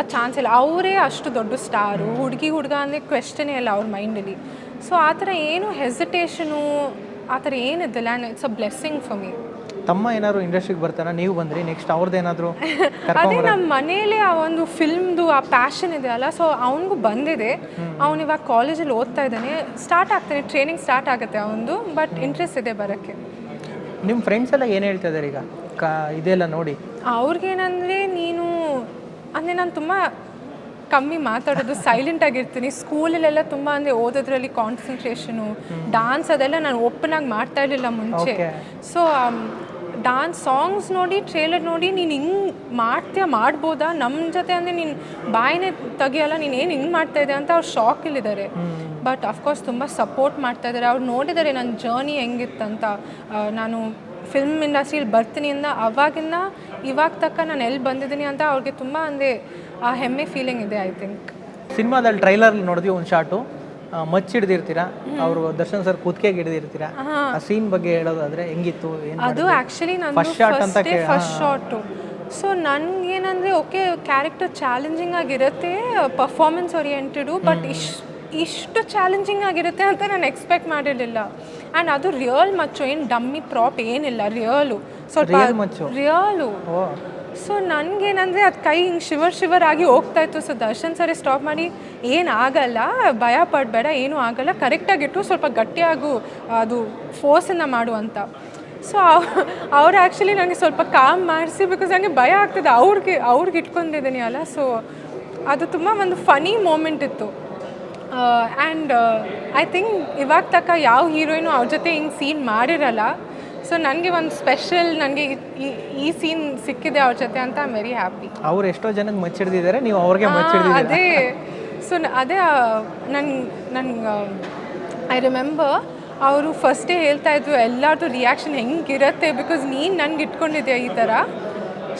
ಆ ಚಾನ್ಸ್ ಇಲ್ಲ. ಅವರೇ ಅಷ್ಟು ದೊಡ್ಡ ಸ್ಟಾರು. ಹುಡುಗಿ ಹುಡುಗ ಅಂದರೆ ಕ್ವೆಶನೇ ಇಲ್ಲ ಅವ್ರ ಮೈಂಡಲ್ಲಿ ಸೊ ಆ ಥರ ಏನು ಹೆಸಿಟೇಷನು ಆ ಥರ ಏನಿದ್ದಿಲ್ಲ. And it's a blessing for me ತಮ್ಮ ಏನಾದ್ರು ಇಂಡಸ್ಟ್ರಿಗೆ ಬರ್ತಾರ ನೀವು ಬಂದ್ರಿ ನೆಕ್ಸ್ಟ್ ಅವ್ರದ್ದೇನಾದ್ರು ಅದೇ ನಮ್ಮ ಮನೇಲಿ ಆ ಒಂದು ಫಿಲ್ಮ್ದು ಆ ಪ್ಯಾಷನ್ ಇದೆ ಅಲ್ಲ ಸೊ ಅವನಿಗೂ ಬಂದಿದೆ. ಅವನು ಇವಾಗ ಕಾಲೇಜಲ್ಲಿ ಓದ್ತಾ ಇದ್ದಾನೆ. ಸ್ಟಾರ್ಟ್ ಆಗ್ತಾನೆ ಟ್ರೈನಿಂಗ್ ಸ್ಟಾರ್ಟ್ ಆಗುತ್ತೆ ಅವನದು ಬಟ್ ಇಂಟ್ರೆಸ್ಟ್ ಇದೆ ಬರೋಕ್ಕೆ. ನಿಮ್ಮ ಫ್ರೆಂಡ್ಸ್ ಎಲ್ಲ ಏನು ಹೇಳ್ತಾ ಇದಾರೆ ಈಗ? ಕಾ ಇದೆಲ್ಲ ನೋಡಿ. ಅವ್ರಿಗೇನಂದರೆ ನೀನು ಅಂದರೆ ನಾನು ತುಂಬ ಕಮ್ಮಿ ಮಾತಾಡೋದು ಸೈಲೆಂಟ್ ಆಗಿರ್ತೀನಿ. ಸ್ಕೂಲಲ್ಲೆಲ್ಲ ತುಂಬ ಅಂದರೆ ಓದೋದ್ರಲ್ಲಿ ಕಾನ್ಸಂಟ್ರೇಷನು ಡಾನ್ಸ್ ಅದೆಲ್ಲ ನಾನು ಓಪನ್ ಆಗಿ ಮಾಡ್ತಾ ಇರಲಿಲ್ಲ ಮುಂಚೆ. ಸೊ ಡಾನ್ಸ್ ಸಾಂಗ್ಸ್ ನೋಡಿ ಟ್ರೇಲರ್ ನೋಡಿ ನೀನು ಹಿಂಗೆ ಮಾಡ್ತೀಯ ಮಾಡ್ಬೋದಾ? ನಮ್ಮ ಜೊತೆ ಅಂದರೆ ನೀನು ಬಾಯಿನೇ ತೆಗಿಯಲ್ಲ ನೀನು ಏನು ಹಿಂಗೆ ಮಾಡ್ತಾ ಇದೆ ಅಂತ ಅವ್ರು ಶಾಕಲ್ಲಿದ್ದಾರೆ ಬಟ್ ಅಫ್ಕೋರ್ಸ್ ತುಂಬ ಸಪೋರ್ಟ್ ಮಾಡ್ತಾ ಇದ್ದಾರೆ. ಅವ್ರು ನೋಡಿದ್ದಾರೆ ನನ್ನ ಜರ್ನಿ ಹೆಂಗಿತ್ತಂತ. ನಾನು ಫಿಲ್ಮ್ ಇಂಡಸ್ಟ್ರೀಲಿ ಬರ್ತೀನಿ ಅಂದ ಅವಾಗಿಂದ ಇವಾಗ ತಕ್ಕ ನಾನು ಎಲ್ಲಿ ಬಂದಿದ್ದೀನಿ ಅಂತ ಅವ್ರಿಗೆ ತುಂಬ ಅಂದರೆ ಆ ಹೆಮ್ಮೆ ಫೀಲಿಂಗ್ ಇದೆ ಐ ಥಿಂಕ್ ಸಿನಿಮಾದಲ್ಲಿ ಟ್ರೈಲರ್ ನೋಡಿದ್ವಿ ಒಂದು ಶಾಟು ಮಚ್ಚಿ ಹಿಡ್ದಿರ್ತೀರಾ ಅವರು ದರ್ಶನ್ ಸರ್ ಕುತ್ತಿಗೆಗೆ ಹಿಡ್ದಿರ್ತೀರಾ? ಆ ಸೀನ್ ಬಗ್ಗೆ ಹೇಳೋದಾದ್ರೆ ಹೆಂಗಿತ್ತು ಏನು ಅದು ಆ್ಯಕ್ಚುಲಿ ನಾನು First shot ಅಂತ ಫಸ್ಟ್ ಫಸ್ಟ್ ಶಾಟು ಸೊ ನನಗೇನಂದರೆ ಓಕೆ ಕ್ಯಾರೆಕ್ಟರ್ ಚಾಲೆಂಜಿಂಗ್ ಆಗಿರುತ್ತೆ ಪರ್ಫಾರ್ಮೆನ್ಸ್ ಓರಿಯೆಂಟೆಡು ಬಟ್ ಇಶ್ ಇಷ್ಟು ಚಾಲೆಂಜಿಂಗ್ ಆಗಿರುತ್ತೆ ಅಂತ ನಾನು ಎಕ್ಸ್ಪೆಕ್ಟ್ ಮಾಡಿರಲಿಲ್ಲ. ಆ್ಯಂಡ್ ಅದು ರಿಯಲ್ ಮಚ್ಚು ಏನು ಡಮ್ಮಿ ಪ್ರಾಪ್ ಏನಿಲ್ಲ ರಿಯಲು ಸ್ವಲ್ಪ? ರಿಯಲು ಸೊ ನನಗೇನಂದರೆ ಅದು ಕೈ ಹಿಂಗೆ ಶಿವರ್ ಶಿವರ್ ಆಗಿ ಹೋಗ್ತಾ ಇತ್ತು. ಸೊ ದರ್ಶನ್ ಸರಿ ಸ್ಟಾಪ್ ಮಾಡಿ, ಏನು ಆಗಲ್ಲ, ಭಯ ಪಡಬೇಡ, ಏನೂ ಆಗಲ್ಲ ಕರೆಕ್ಟಾಗಿಟ್ಟು ಸ್ವಲ್ಪ ಗಟ್ಟಿಯಾಗು ಅದು ಫೋರ್ಸನ್ನು ಮಾಡು ಅಂತ. ಸೊ ಅವ್ರು ಆ್ಯಕ್ಚುಲಿ ನನಗೆ ಸ್ವಲ್ಪ ಕಾಮ್ ಮಾಡಿಸಿ ಬಿಕಾಸ್ ನನಗೆ ಭಯ ಆಗ್ತದೆ. ಅವ್ರಿಗೆ ಅವ್ರಿಗೆ ಇಟ್ಕೊಂಡಿದ್ದೀನಿ ಅಲ್ಲ. ಸೊ ಅದು ತುಂಬ ಒಂದು ಫನಿ ಮೂಮೆಂಟ್ ಇತ್ತು. ಆ್ಯಂಡ್ ಐ ಥಿಂಕ್ ಇವಾಗ ತಕ್ಕ ಯಾವ ಹೀರೋಯಿನು ಅವ್ರ ಜೊತೆ ಹಿಂಗೆ ಸೀನ್ ಮಾಡಿರಲ್ಲ ಸೊ ನನಗೆ ಒಂದು ಸ್ಪೆಷಲ್ ನನಗೆ ಈ ಸೀನ್ ಸಿಕ್ಕಿದೆ ಅವ್ರ ಜೊತೆ ಅಂತ ಐ ಆಮ್ ವೆರಿ ಹ್ಯಾಪಿ ಅವ್ರು ಎಷ್ಟೋ ಜನಕ್ಕೆ ಮಚ್ಚಿಡ್ದಿದ್ದಾರೆ ನೀವು ಅವ್ರಿಗೆ ಅದೇ. ಸೊ ಅದೇ ನನ್ನ ನನ್ಗೆ ಐ ರಿಮೆಂಬರ್ ಅವರು ಫಸ್ಟೇ ಹೇಳ್ತಾ ಇದ್ರು ಎಲ್ಲರದು ರಿಯಾಕ್ಷನ್ ಹೆಂಗಿರುತ್ತೆ? ಬಿಕಾಸ್ ನೀನು ನನಗೆ ಇಟ್ಕೊಂಡಿದ್ಯಾ ಈ ಥರ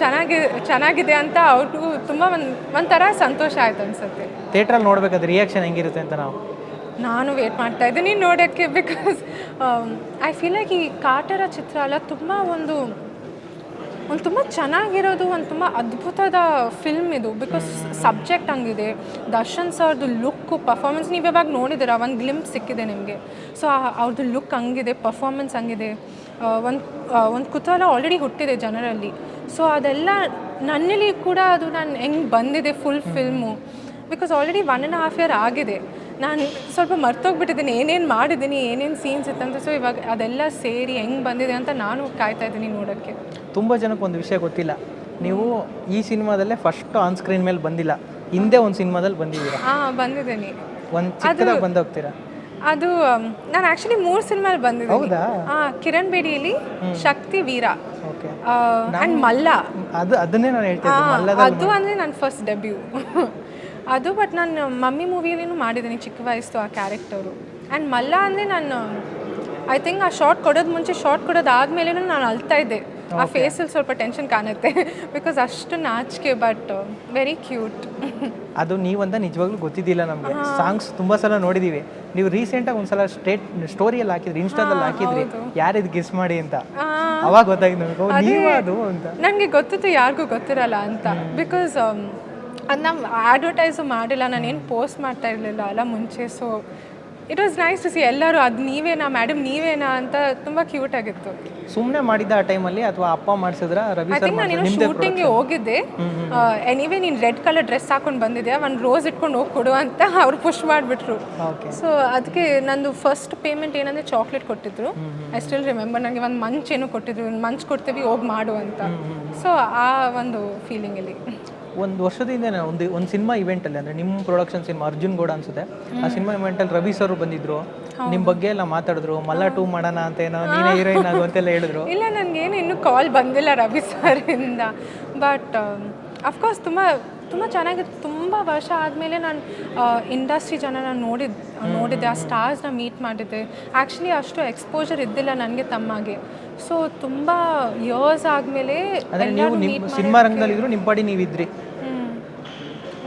ಚೆನ್ನಾಗಿ ಚೆನ್ನಾಗಿದೆ ಅಂತ ಅವ್ರಿಗೂ ತುಂಬ ಒಂದು ಒಂಥರ ಸಂತೋಷ ಆಯ್ತು ಅನ್ಸುತ್ತೆ. ಥಿಯೇಟ್ರಲ್ಲಿ ನೋಡ್ಬೇಕಾದ್ರೆ ರಿಯಾಕ್ಷನ್ ಹೆಂಗಿರುತ್ತೆ ಅಂತ ನಾವು? ನಾನು ವೇಟ್ ಮಾಡ್ತಾ ಇದ್ದೀನಿ ನೋಡೋಕ್ಕೆ ಬಿಕಾಸ್ ಐ ಫೀಲ್ ಲೈಕ್ ಈ ಕಾಟರ ಚಿತ್ರ ಅಲ್ಲ ತುಂಬ ಒಂದು ಒಂದು ತುಂಬ ಚೆನ್ನಾಗಿರೋದು, ಒಂದು ತುಂಬ ಅದ್ಭುತದ ಫಿಲ್ಮ್ ಇದು. ಬಿಕಾಸ್ ಸಬ್ಜೆಕ್ಟ್ ಹಂಗಿದೆ. ದರ್ಶನ್ ಸರ್ದು ಲುಕ್ಕು ಪರ್ಫಾರ್ಮೆನ್ಸ್ ನೀವು ಇವಾಗ ನೋಡಿದ್ದೀರಾ? ಒಂದು ಗ್ಲಿಂಪ್ ಸಿಕ್ಕಿದೆ ನಿಮಗೆ. ಸೊ ಅವ್ರದ್ದು ಲುಕ್ ಹಂಗಿದೆ ಪರ್ಫಾರ್ಮೆನ್ಸ್ ಹಂಗಿದೆ. ಒಂದು ಒಂದು ಕುತೂಹಲ ಆಲ್ರೆಡಿ ಹುಟ್ಟಿದೆ ಜನರಲ್ಲಿ. ಸೊ ಅದೆಲ್ಲ ನನ್ನಲ್ಲಿ ಕೂಡ ಅದು ನಾನು ಹೆಂಗೆ ಬಂದಿದೆ full film because already one and half year ಆಗಿದೆ. ನಾನು ಸ್ವಲ್ಪ ಮರ್ತೋಗ್ಬಿಟ್ಟಿದ್ದೀನಿ ಏನೇನು ಮಾಡಿದ್ದೀನಿ ಏನೇನು ಸೀನ್ಸ್ ಇತ್ತಂತ ಸೊ ಇವಾಗ ಅದೆಲ್ಲ ಸೇರಿ ಹೆಂಗೆ ಬಂದಿದೆ ಅಂತ ನಾನು ಕಾಯ್ತಾ ಇದ್ದೀನಿ ನೋಡೋಕ್ಕೆ. ತುಂಬ ಜನಕ್ಕೆ ಒಂದು ವಿಷಯ ಗೊತ್ತಿಲ್ಲ. ನೀವು ಈ ಸಿನಿಮಾದಲ್ಲೇ ಫಸ್ಟ್ ಆನ್ ಸ್ಕ್ರೀನ್ ಮೇಲೆ ಬಂದಿಲ್ಲ. ಹಿಂದೆ ಒಂದು ಸಿನಿಮಾದಲ್ಲಿ ಬಂದಿದ್ದೀರಾ? ಹಾಂ ಬಂದಿದ್ದೀನಿ. ಒಂದು ಚಿಕ್ಕದಾಗಿ ಬಂದೋಗ್ತೀರಾ? ಅದು ಆಮ್, ನಾನು ಆ್ಯಕ್ಚುಲಿ ಮೂರು ಸಿನಿಮಾಲಿ ಬಂದಿದ್ದೀನಿ. ಹೌದಾ? ಹಾಂ ಕಿರಣ್ ಬೇಡಿಯಲ್ಲಿ ಶಕ್ತಿ ವೀರ ಓಕೆ. ಆ್ಯಂಡ್ ಮಲ್ಲ. ಅದು ಅದನ್ನೇ ನಾನು ಹೇಳ್ತೀನಿ ಅದು ಅಂದರೆ ನನ್ನ ಫಸ್ಟ್ ಡೆಬ್ಯೂ ಅದು ಬಟ್ ನಾನು ಮಮ್ಮಿ ಮೂವಿಯಲ್ಲಿನೂ ಮಾಡಿದ್ದೀನಿ ಚಿಕ್ಕ ವಯಸ್ಸು ಆ ಕ್ಯಾರೆಕ್ಟರು ಆ್ಯಂಡ್ ಮಲ್ಲ ಅಂದರೆ ನಾನು ಐ ಥಿಂಕ್ ಆ ಶಾರ್ಟ್ ಕೊಡೋದು ಮುಂಚೆ ಶಾರ್ಟ್ ಕೊಡೋದು ಆದಮೇಲೆ ನಾನು ಅಳ್ತಾ ಇದ್ದೆ. ಆ ಫೇಸಲ್ಲಿ ಸ್ವಲ್ಪ ಟೆನ್ಷನ್ ಕಾಣುತ್ತೆ. ಬಿಕಾಸ್ ಅಷ್ಟು ನಾಚಿಕೆ ಬಟ್ ವೆರಿ ಕ್ಯೂಟ್ ಅದು ನೀವಂತ ನಿಜವಾಗ್ಲೂ ಗೊತ್ತಿದ್ದಿಲ್ಲ ನಮಗೆ. ಸಾಂಗ್ಸ್ ತುಂಬ ಸಲ ನೋಡಿದೀವಿ. ನೀವು ರೀಸೆಂಟಾಗಿ ಒಂದ್ಸಲ ಸ್ಟೇಟ್ ಸ್ಟೋರಿಯಲ್ಲಿ ಹಾಕಿದ್ರಿ ಇನ್ಸ್ಟಾದಲ್ಲಿ ಹಾಕಿದ್ರಿ. ಯಾರಿದು ಗಿಸ್ ಮಾಡಿ ಅಂತ? ಅವಾಗ ಅಂತ. ನನಗೆ ಗೊತ್ತಿತ್ತು ಯಾರಿಗೂ ಗೊತ್ತಿರಲ್ಲ ಅಂತ. ಬಿಕಾಸ್ ಅದು ನಾವು ಅಡ್ವರ್ಟೈಸು ಮಾಡಿಲ್ಲ ನಾನೇನು ಪೋಸ್ಟ್ ಮಾಡ್ತಾ ಇರಲಿಲ್ಲ ಅಲ್ಲ ಮುಂಚೆ so it was nice to see ಎಲ್ಲರೂ ಅದು ನೀವೇನಾ ಮೇಡಮ್ ನೀವೇನಾ ಅಂತ ತುಂಬ ಕ್ಯೂಟ್ ಆಗಿತ್ತು. ಸುಮ್ಮನೆ ಮಾಡಿದ್ದ ಆ ಟೈಮಲ್ಲಿ ಅಥವಾ ಅಪ್ಪ ಮಾಡಿಸಿದ್ರ ರವಿ ಐ ಸರ್ ಥಿಂಕ್ ನಾನೇನೋ ಶೂಟಿಂಗ್ಗೆ ಹೋಗಿದ್ದೆ. ಎನಿವೇ ನೀನು ರೆಡ್ ಕಲರ್ ಡ್ರೆಸ್ ಹಾಕೊಂಡು ಬಂದಿದ್ಯಾ ಒಂದು ರೋಸ್ ಇಟ್ಕೊಂಡು ಹೋಗಿ ಕೊಡು ಅಂತ ಅವ್ರು ಪುಷ್ ಮಾಡಿಬಿಟ್ರು. ಓಕೆ ಸೊ ಅದಕ್ಕೆ ನಂದು ಫಸ್ಟ್ ಪೇಮೆಂಟ್ ಏನಂದ್ರೆ ಚಾಕ್ಲೇಟ್ ಕೊಟ್ಟಿದ್ರು. ಐ ಸ್ಟಿಲ್ ರಿಮೆಂಬರ್ ನನಗೆ ಒಂದು ಮಂಚ್ ಏನೋ ಕೊಟ್ಟಿದ್ರು ಮಂಚ್ ಕೊಡ್ತೀವಿ ಹೋಗಿ ಮಾಡು ಅಂತ. ಸೊ ಆ ಒಂದು ಫೀಲಿಂಗಲ್ಲಿ ಒಂದು ವರ್ಷದಿಂದ ಒಂದು ಒಂದು ಸಿನಿಮಾ ಇವೆಂಟಲ್ಲಿ ಅಂದರೆ ನಿಮ್ಮ ಪ್ರೊಡಕ್ಷನ್ ಸಿನಿಮಾ ಅರ್ಜುನ್ ಗೌಡ ಅನ್ಸುತ್ತೆ. ಆ ಸಿನಿಮಾ ಇವೆಂಟಲ್ಲಿ ರವಿ ಸರ್ ಬಂದಿದ್ರು. ನಿಮ್ಮ ಬಗ್ಗೆ ಎಲ್ಲ ಮಾತಾಡಿದ್ರು. ಮಲ್ಲ ಟೂ ಮಾಡೋಣ ಅಂತ ಏನೋ ನೀನೇ ಹೀರೋಯಿನ್ ಆಗು ಅಂತೆಲ್ಲ ಹೇಳಿದ್ರು. ಇಲ್ಲ ನನಗೇನು ಇನ್ನೂ ಕಾಲ್ ಬಂದಿಲ್ಲ ರವಿ ಸರಿಂದ ಬಟ್ ಅಫ್ಕೋರ್ಸ್ ತುಂಬ ತುಂಬ ಚೆನ್ನಾಗಿತ್ತು ತುಂಬ ತುಂಬ ವರ್ಷ ಆದಮೇಲೆ ನಾನು ಇಂಡಸ್ಟ್ರಿ ಜನನ ನೋಡಿದ್ ನೋಡಿದ್ದೆ. ಆ ಸ್ಟಾರ್ಸ್ನ ಮೀಟ್ ಮಾಡಿದ್ದೆ. ಆ್ಯಕ್ಚುಲಿ ಅಷ್ಟು ಎಕ್ಸ್ಪೋಜರ್ ಇದ್ದಿಲ್ಲ ನನಗೆ ತಮ್ಮಗೆ. ಸೊ ತುಂಬ ಇಯರ್ಸ್ ಆದಮೇಲೆ ನೀವು ನಿಮ್ಮ ಸಿನಿಮಾ ರಂಗದಲ್ಲಿದ್ರು ನಿಮ್ಮ ಪಾಡಿ ನೀವಿದ್ರಿ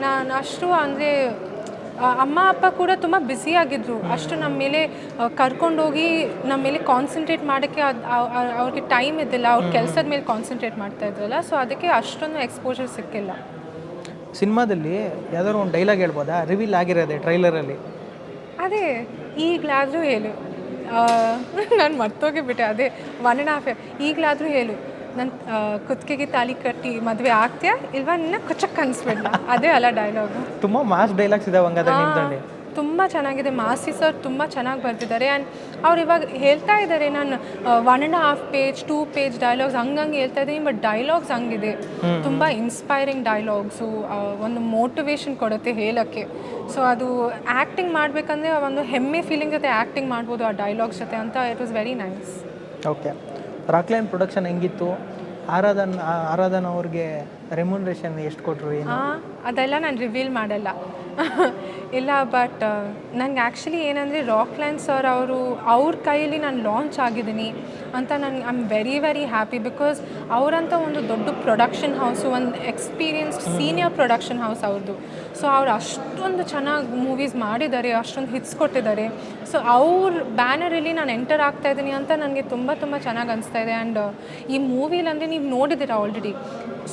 ನಾನು ಅಷ್ಟು ಅಂದರೆ ಅಮ್ಮ ಅಪ್ಪ ಕೂಡ ತುಂಬ ಆಗಿದ್ರು. ಅಷ್ಟು ನಮ್ಮ ಮೇಲೆ ಕರ್ಕೊಂಡೋಗಿ ನಮ್ಮ ಮೇಲೆ ಕಾನ್ಸಂಟ್ರೇಟ್ ಮಾಡೋಕ್ಕೆ ಅದು ಅವ್ರಿಗೆ ಟೈಮ್ ಇದ್ದಿಲ್ಲ. ಅವ್ರ ಕೆಲಸದ ಮೇಲೆ ಕಾನ್ಸಂಟ್ರೇಟ್ ಮಾಡ್ತಾ ಇದ್ರಲ್ಲ. ಸೊ ಅದಕ್ಕೆ ಅಷ್ಟೊಂದು ಎಕ್ಸ್ಪೋಜರ್ ಸಿಕ್ಕಿಲ್ಲ. ಸಿನಿಮಾದಲ್ಲಿ ಯಾವ್ದಾದ್ರು ಒಂದು ಡೈಲಾಗ್ ಹೇಳ್ಬೋದಾ? ರಿವೀಲ್ ಆಗಿರೋದೆ ಟ್ರೈಲರಲ್ಲಿ ಅದೇ ಈಗಲಾದರೂ ಹೇಳು. ನಾನು ಮರ್ತೋಗಿಬಿಟ್ಟೆ. ಅದೇ ಒನ್ ಆ್ಯಂಡ್ ಹಾಫ್ ಈಗಲಾದರೂ ಹೇಳು. ನನ್ನ ಕುತ್ತಿಗೆಗೆ ತಾಲಿ ಕಟ್ಟಿ ಮದುವೆ ಆಗ್ತೀಯಾ? ಇಲ್ವಾ? ನಿನ್ನ ಕುಚ್ಚಕ್ಕೆ ಅನ್ಸ್ಬಿಡ್ಲ? ಅದೇ ಅಲ್ಲ ಡೈಲಾಗು ತುಂಬ ಮಾಸ್ ಡೈಲಾಗ್ಸ್ ಇದಾವೆ ಹಂಗಾದ್ರೆ ನಿಮ್ದಲ್ಲಿ ತುಂಬ ಚೆನ್ನಾಗಿದೆ. ಮಾಸಿ ಸರ್ ತುಂಬ ಚೆನ್ನಾಗಿ ಬರ್ತಿದ್ದಾರೆ ಆ್ಯಂಡ್ ಅವ್ರು ಇವಾಗ ಹೇಳ್ತಾ ಇದ್ದಾರೆ ನಾನು one and half page two page dialogues ಹಂಗಂಗೆ ಹೇಳ್ತಾ ಇದ್ದೀನಿ ಬಟ್ ಡೈಲಾಗ್ಸ್ ಹಂಗಿದೆ. ತುಂಬ ಇನ್ಸ್ಪೈರಿಂಗ್ ಡೈಲಾಗ್ಸು ಒಂದು ಮೋಟಿವೇಶನ್ ಕೊಡುತ್ತೆ ಹೇಳೋಕ್ಕೆ. ಸೊ ಅದು ಆ್ಯಕ್ಟಿಂಗ್ ಮಾಡಬೇಕಂದ್ರೆ ಒಂದು ಹೆಮ್ಮೆ ಫೀಲಿಂಗ್ ಜೊತೆ ಆ್ಯಕ್ಟಿಂಗ್ ಮಾಡ್ಬೋದು ಆ ಡೈಲಾಗ್ಸ್ ಜೊತೆ ಅಂತ. It was very nice okay Rockline production ಹೆಂಗಿತ್ತು? ಆರಾಧನ್ ಆರಾಧನ್ ಅವ್ರಿಗೆ ರೆಮ್ಯುನರೇಷನ್ ಎಷ್ಟು ಕೊಟ್ಟರು ಏನು? ಹಾಂ ಅದೆಲ್ಲ ನಾನು ರಿವೀಲ್ ಮಾಡಲ್ಲ. ಇಲ್ಲ ಬಟ್ ನನಗೆ ಆ್ಯಕ್ಚುಲಿ ಏನಂದರೆ ರಾಕ್ ಲೈನ್ ಸರ್ ಅವರು ಅವ್ರ ಕೈಯಲ್ಲಿ ನಾನು ಲಾಂಚ್ ಆಗಿದ್ದೀನಿ ಅಂತ ನನಗೆ I am very very happy because ಅವರಂತ ಒಂದು ದೊಡ್ಡ ಪ್ರೊಡಕ್ಷನ್ ಹೌಸು ಒಂದು ಎಕ್ಸ್ಪೀರಿಯನ್ಸ್ಡ್ ಸೀನಿಯರ್ ಪ್ರೊಡಕ್ಷನ್ ಹೌಸ್ ಅವ್ರದ್ದು ಸೊ ಅವ್ರು ಅಷ್ಟೊಂದು ಚೆನ್ನಾಗಿ ಮೂವೀಸ್ ಮಾಡಿದ್ದಾರೆ ಅಷ್ಟೊಂದು ಹಿಟ್ಸ್ ಕೊಟ್ಟಿದ್ದಾರೆ. ಸೊ ಅವ್ರ ಬ್ಯಾನರಲ್ಲಿ ನಾನು ಎಂಟರ್ ಆಗ್ತಾ ಇದ್ದೀನಿ ಅಂತ ನನಗೆ ತುಂಬ ತುಂಬ ಚೆನ್ನಾಗಿ ಅನಿಸ್ತಾ ಇದೆ. ಆ್ಯಂಡ್ ಈ ಮೂವಿಲಂದರೆ ನೀವು ನೋಡಿದ್ದೀರಾ ಆಲ್ರೆಡಿ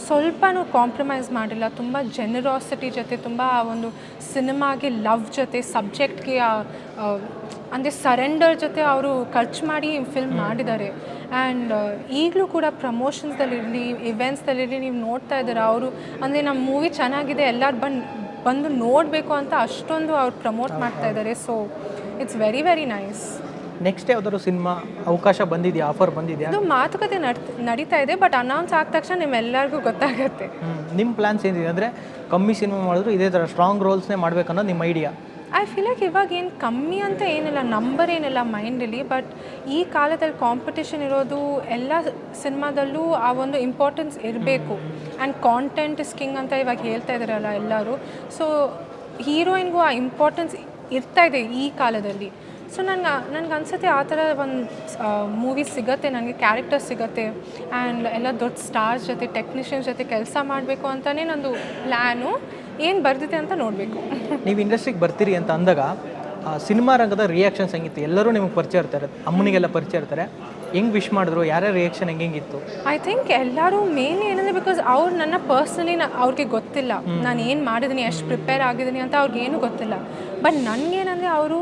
ಸ್ವಲ್ಪನೂ ಕಾಂಪ್ರಮೈಸ್ ಮಾಡಿಲ್ಲ. ತುಂಬ ಜೆನರಾಸಿಟಿ ಜೊತೆ ತುಂಬ ಆ ಒಂದು ಸಿನಿಮಾಗೆ ಲವ್ ಜೊತೆ ಸಬ್ಜೆಕ್ಟ್ಗೆ ಅಂದರೆ ಸರೆಂಡರ್ ಜೊತೆ ಅವರು ಖರ್ಚು ಮಾಡಿ ಫಿಲ್ಮ್ ಮಾಡಿದ್ದಾರೆ. ಆ್ಯಂಡ್ ಈಗಲೂ ಕೂಡ ಪ್ರಮೋಷನ್ಸ್ದಲ್ಲಿರಲಿ ಇವೆಂಟ್ಸ್ದಲ್ಲಿರಲಿ ನೀವು ನೋಡ್ತಾ ಇದ್ದಾರೆ ಅವರು ಅಂದರೆ ನಮ್ಮ ಮೂವಿ ಚೆನ್ನಾಗಿದೆ ಎಲ್ಲರೂ ಬಂದು ಬಂದು ನೋಡಬೇಕು ಅಂತ ಅಷ್ಟೊಂದು ಅವ್ರು ಪ್ರಮೋಟ್ ಮಾಡ್ತಾ ಇದ್ದಾರೆ. So it's very very nice next ಯಾವ್ದಾದ್ರು ಸಿನಿಮಾ ಅವಕಾಶ ಬಂದಿದೆಯಾ ಆಫರ್ ಬಂದಿದೆಯಾ? ಅದು ಮಾತುಕತೆ ನಡ್ ನಡೀತಾ ಇದೆ ಬಟ್ ಅನೌನ್ಸ್ ಆದ ತಕ್ಷಣ ನಿಮ್ಮೆಲ್ಲರಿಗೂ ಗೊತ್ತಾಗುತ್ತೆ. ನಿಮ್ಮ ಪ್ಲ್ಯಾನ್ಸ್ ಏನಿದೆ ಅಂದರೆ ಕಮ್ಮಿ ಸಿನಿಮಾ ಮಾಡಿದ್ರು ಇದೇ ಥರ ಸ್ಟ್ರಾಂಗ್ ರೋಲ್ಸ್ನೇ ಮಾಡ್ಬೇಕನ್ನೋದು ನಿಮ್ಮ ಐಡಿಯಾ ಐ ಫೀಲ್ ಲೈಕ್ ಇವಾಗ ಏನು ಕಮ್ಮಿ ಅಂತ ಏನಿಲ್ಲ ನಂಬರ್ ಏನಿಲ್ಲ ಮೈಂಡಲ್ಲಿ ಬಟ್ ಈ ಕಾಲದಲ್ಲಿ ಕಾಂಪಿಟೇಷನ್ ಇರೋದು ಎಲ್ಲ ಸಿನಿಮಾದಲ್ಲೂ ಆ ಒಂದು ಇಂಪಾರ್ಟೆನ್ಸ್ ಇರಬೇಕು. ಆ್ಯಂಡ್ ಕಾಂಟೆಂಟ್ ಇಸ್ ಕಿಂಗ್ ಅಂತ ಇವಾಗ ಹೇಳ್ತಾ ಇದ್ದಾರಲ್ಲ ಎಲ್ಲರೂ. ಸೊ ಹೀರೋಯಿನ್ಗೂ ಆ ಇಂಪಾರ್ಟೆನ್ಸ್ ಇರ್ತಾ ಇದೆ ಈ ಕಾಲದಲ್ಲಿ. ಸೊ ನನಗೆ ನನಗೆ ಅನ್ಸುತ್ತೆ ಆ ಥರ ಒಂದು ಮೂವಿ ಸಿಗುತ್ತೆ ನನಗೆ ಕ್ಯಾರೆಕ್ಟರ್ ಸಿಗುತ್ತೆ ಆ್ಯಂಡ್ ಎಲ್ಲ ದೊಡ್ಡ ಸ್ಟಾರ್ಸ್ ಜೊತೆ ಟೆಕ್ನಿಷಿಯನ್ಸ್ ಜೊತೆ ಕೆಲಸ ಮಾಡಬೇಕು ಅಂತಲೇ ನಂದು ಪ್ಲ್ಯಾನು ಏನು ಬರ್ದಿದೆ ಅಂತ ನೋಡಬೇಕು. ನೀವು ಇಂಡಸ್ಟ್ರಿಗೆ ಬರ್ತೀರಿ ಅಂತ ಅಂದಾಗ ಸಿನಿಮಾ ರಂಗದ ರಿಯಾಕ್ಷನ್ಸ್ ಹೆಂಗಿತ್ತು ಎಲ್ಲರೂ ನಿಮಗೆ ಪರಿಚಯ ಇರ್ತಾರೆ ಅಮ್ಮನಿಗೆಲ್ಲ ಪರಿಚಯ ಇರ್ತಾರೆ. ಹೆಂಗೆ ವಿಶ್ ಮಾಡಿದ್ರು ಯಾರ್ಯಾರ ರಿಯಾಕ್ಷನ್ ಹೆಂಗೆ ಹೆಂಗಿತ್ತು ಐ ಥಿಂಕ್ ಎಲ್ಲರೂ ಮೇನ್ ಏನಂದರೆ ಬಿಕಾಸ್ ಅವ್ರು ನನ್ನ ಪರ್ಸ್ನಲಿ ಅವ್ರಿಗೆ ಗೊತ್ತಿಲ್ಲ. ನಾನು ಏನು ಮಾಡಿದ್ದೀನಿ ಎಷ್ಟು ಪ್ರಿಪೇರ್ ಆಗಿದ್ದೀನಿ ಅಂತ ಅವ್ರಿಗೆ ಏನೂ ಗೊತ್ತಿಲ್ಲ. ಬಟ್ ನನಗೇನಂದರೆ ಅವರು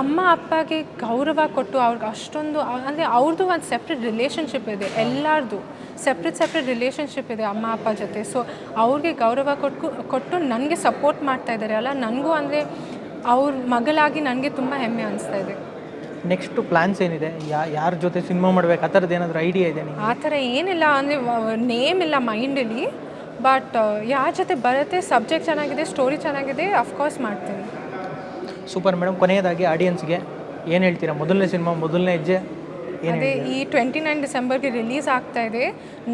ಅಮ್ಮ ಅಪ್ಪಗೆ ಗೌರವ ಕೊಟ್ಟು ಅವ್ರಿಗೆ ಅಷ್ಟೊಂದು ಅಂದರೆ ಅವ್ರದ್ದು ಒಂದು ಸೆಪ್ರೇಟ್ ರಿಲೇಷನ್ಶಿಪ್ ಇದೆ ಎಲ್ಲರದು. ಸೆಪ್ರೇಟ್ ಸೆಪ್ರೇಟ್ ರಿಲೇಷನ್ಶಿಪ್ ಇದೆ ಅಮ್ಮ ಅಪ್ಪ ಜೊತೆ. ಸೊ ಅವ್ರಿಗೆ ಗೌರವ ಕೊಟ್ಟು ಕೊಟ್ಟು ನನಗೆ ಸಪೋರ್ಟ್ ಮಾಡ್ತಾ ಇದ್ದಾರೆ ಅಲ್ಲ ನನಗೂ ಅಂದರೆ ಅವ್ರ ಮಗಳಾಗಿ ನನಗೆ ತುಂಬ ಹೆಮ್ಮೆ ಅನಿಸ್ತಾ ಇದೆ. ನೆಕ್ಸ್ಟು ಪ್ಲ್ಯಾನ್ಸ್ ಏನಿದೆ? ಯಾ ಯಾರ ಜೊತೆ ಸಿನಿಮಾ ಮಾಡ್ಬೇಕು? ಆ ಥರದ್ದು ಏನಾದರೂ ಐಡಿಯಾ ಇದೆ ನಿಮಗೆ ಆ ಥರ ಏನಿಲ್ಲ ಅಂದರೆ ನೇಮ್ ಇಲ್ಲ ಮೈಂಡಲ್ಲಿ ಬಟ್ ಯಾರ ಜೊತೆ ಬರುತ್ತೆ ಸಬ್ಜೆಕ್ಟ್ ಚೆನ್ನಾಗಿದೆ ಸ್ಟೋರಿ ಚೆನ್ನಾಗಿದೆ ಅಫ್ಕೋರ್ಸ್ ಮಾಡ್ತೀನಿ. Super madam. ಕೊನೆಯದಾಗಿ ಆಡಿಯನ್ಸ್ಗೆ ಏನು ಹೇಳ್ತೀರಾ? ಮೊದಲನೇ ಸಿನಿಮಾ ಮೊದಲನೇ ಹೆಜ್ಜೆ ಅದೇ ಈ ಟ್ವೆಂಟಿ ನೈನ್ ಡಿಸೆಂಬರ್ಗೆ ರಿಲೀಸ್ ಆಗ್ತಾ ಇದೆ.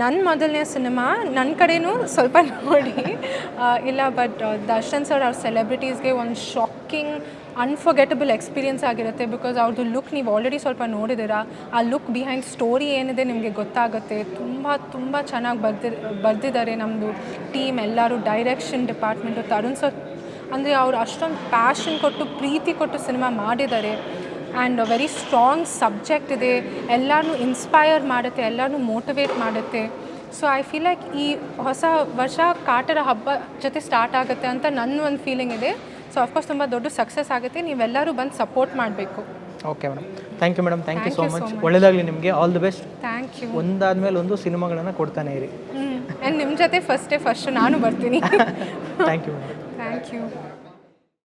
ನನ್ನ ಮೊದಲನೇ ಸಿನಿಮಾ ನನ್ನ ಕಡೆನೂ ಸ್ವಲ್ಪ ನೋಡಿ. ಇಲ್ಲ ಬಟ್ ದರ್ಶನ್ ಸರ್ ಅವ್ರ ಸೆಲೆಬ್ರಿಟೀಸ್ಗೆ ಒಂದು ಶಾಕಿಂಗ್ ಅನ್ಫರ್ಗೆಟಬಲ್ ಎಕ್ಸ್ಪೀರಿಯನ್ಸ್ ಆಗಿರುತ್ತೆ. ಬಿಕಾಸ್ ಅವ್ರದ್ದು ಲುಕ್ ನೀವು ಆಲ್ರೆಡಿ ಸ್ವಲ್ಪ ನೋಡಿದ್ದೀರಾ? ಆ ಲುಕ್ ಬಿಹೈಂಡ್ ಸ್ಟೋರಿ ಏನಿದೆ ನಿಮಗೆ ಗೊತ್ತಾಗುತ್ತೆ. ತುಂಬ ತುಂಬ ಚೆನ್ನಾಗಿ ಬರ್ದಿ ಬರೆದಿದ್ದಾರೆ ನಮ್ಮದು ಟೀಮ್ ಎಲ್ಲರೂ ಡೈರೆಕ್ಷನ್ ಡಿಪಾರ್ಟ್ಮೆಂಟು ತರುಣ್ ಸರ್ ಅಂದರೆ ಅವ್ರು ಅಷ್ಟೊಂದು ಪ್ಯಾಷನ್ ಕೊಟ್ಟು ಪ್ರೀತಿ ಕೊಟ್ಟು ಸಿನಿಮಾ ಮಾಡಿದ್ದಾರೆ. ಆ್ಯಂಡ್ ವೆರಿ ಸ್ಟ್ರಾಂಗ್ ಸಬ್ಜೆಕ್ಟ್ ಇದೆ. ಎಲ್ಲರೂ ಇನ್ಸ್ಪೈರ್ ಮಾಡುತ್ತೆ ಎಲ್ಲರೂ ಮೋಟಿವೇಟ್ ಮಾಡುತ್ತೆ. ಸೊ ಐ ಫೀಲ್ ಲೈಕ್ ಈ ಹೊಸ ವರ್ಷ ಕಾಟರ ಹಬ್ಬ ಜೊತೆ ಸ್ಟಾರ್ಟ್ ಆಗುತ್ತೆ ಅಂತ ನನ್ನ ಒಂದು ಫೀಲಿಂಗ್ ಇದೆ. ಸೊ ಅಫ್ಕೋರ್ಸ್ ತುಂಬ ದೊಡ್ಡ ಸಕ್ಸಸ್ ಆಗುತ್ತೆ. ನೀವೆಲ್ಲರೂ ಬಂದು ಸಪೋರ್ಟ್ ಮಾಡಬೇಕು. Okay madam thank you madam thank you so much ಒಳ್ಳೆದಾಗಲಿ ಒಳ್ಳೆಯದಾಗಲಿ ನಿಮಗೆ. All the best thank you ಒಂದಾದ್ಮೇಲೆ ಒಂದು ಸಿನಿಮಾಗಳನ್ನು ಕೊಡ್ತಾನೆ ಇರಿ. ಆ್ಯಂಡ್ ನಿಮ್ಮ ಜೊತೆ ಫಸ್ಟೇ ಫಸ್ಟ್ ನಾನು ಬರ್ತೀನಿ. Thank you madam thank you